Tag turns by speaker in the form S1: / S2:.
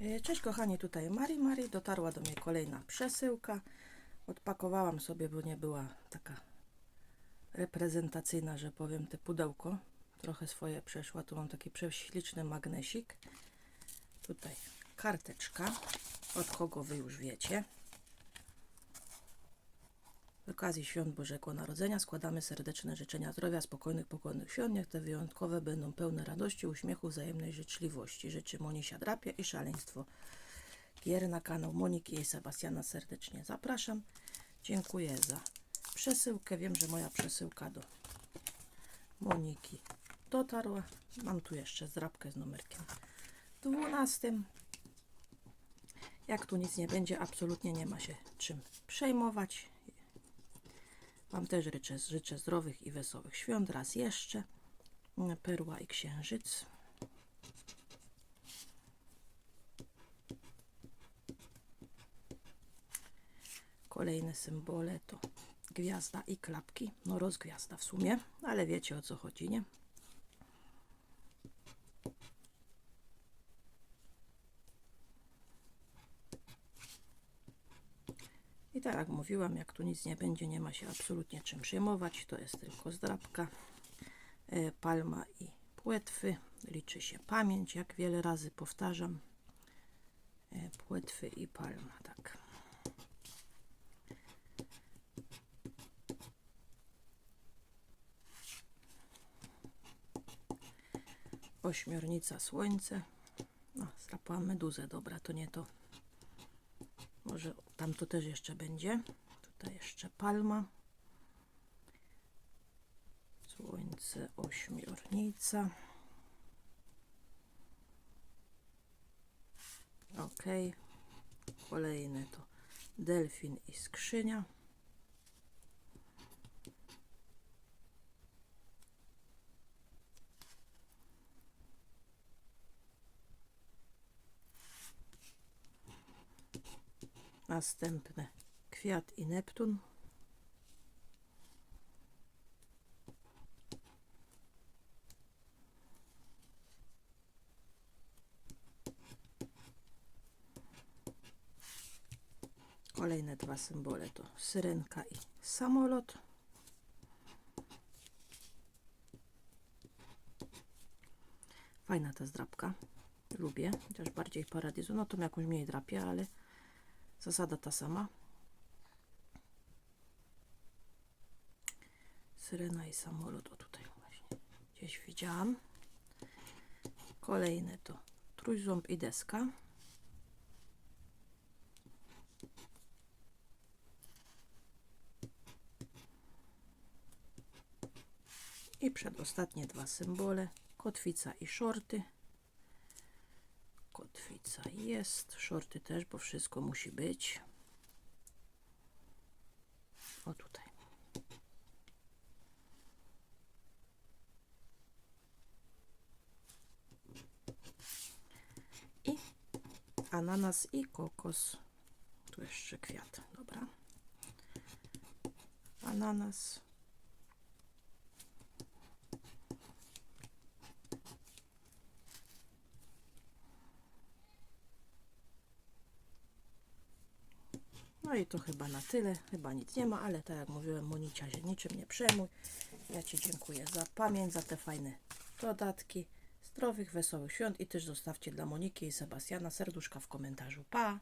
S1: E, Cześć kochani, tutaj Mari Mari. Dotarła do mnie kolejna przesyłka. Odpakowałam sobie, bo nie była taka reprezentacyjna, że powiem, te pudełko. Trochę swoje przeszła. Tu mam taki prześliczny magnesik. Tutaj karteczka, od kogo wy już wiecie. Okazji świąt Bożego Narodzenia składamy serdeczne życzenia zdrowia, spokojnych, pogodnych świąt. Niech te wyjątkowe będą pełne radości, uśmiechu, wzajemnej życzliwości. Życzy Monisia Drapie i Szaleństwo. Gier na kanał Moniki i Sebastiana serdecznie zapraszam. Dziękuję za przesyłkę. Wiem, że moja przesyłka do Moniki dotarła. Mam tu jeszcze zdrabkę z numerkiem 12. Jak tu nic nie będzie, absolutnie nie ma się czym przejmować. Wam też życzę, życzę zdrowych i wesołych świąt. Raz jeszcze. Perła i księżyc. Kolejne symbole to gwiazda i klapki. No rozgwiazda w sumie, ale wiecie o co chodzi, nie? I tak jak mówiłam, jak tu nic nie będzie, nie ma się absolutnie czym przejmować. To jest tylko zdrabka, e, palma i płetwy. Liczy się pamięć, jak wiele razy powtarzam. E, płetwy i palma, tak. Ośmiornica słońce. No, zdrapałam meduzę, dobra, to nie to. Może tam to też jeszcze będzie. Tutaj jeszcze palma. Słońce, ośmiornica. Ok. Kolejne to delfin i skrzynia. Następne kwiat i Neptun. Kolejne dwa symbole to syrenka i samolot. Fajna ta zdrabka. Lubię, chociaż bardziej paradizu. No to jakąś mniej drapię, ale Zasada ta sama. Syrena i samolot. O tutaj właśnie gdzieś widziałam. Kolejne to trójząb i deska. I przedostatnie dwa symbole. Kotwica i shorty. Kotwica jest, shorty też, bo wszystko musi być. O tutaj. I ananas i kokos. Tu jeszcze kwiat, dobra. Ananas. No i to chyba na tyle. Chyba nic nie ma, ale tak jak mówiłem, Monicia się niczym nie przejmuj. Ja Ci dziękuję za pamięć, za te fajne dodatki. Zdrowych, wesołych świąt i też zostawcie dla Moniki i Sebastiana serduszka w komentarzu. Pa!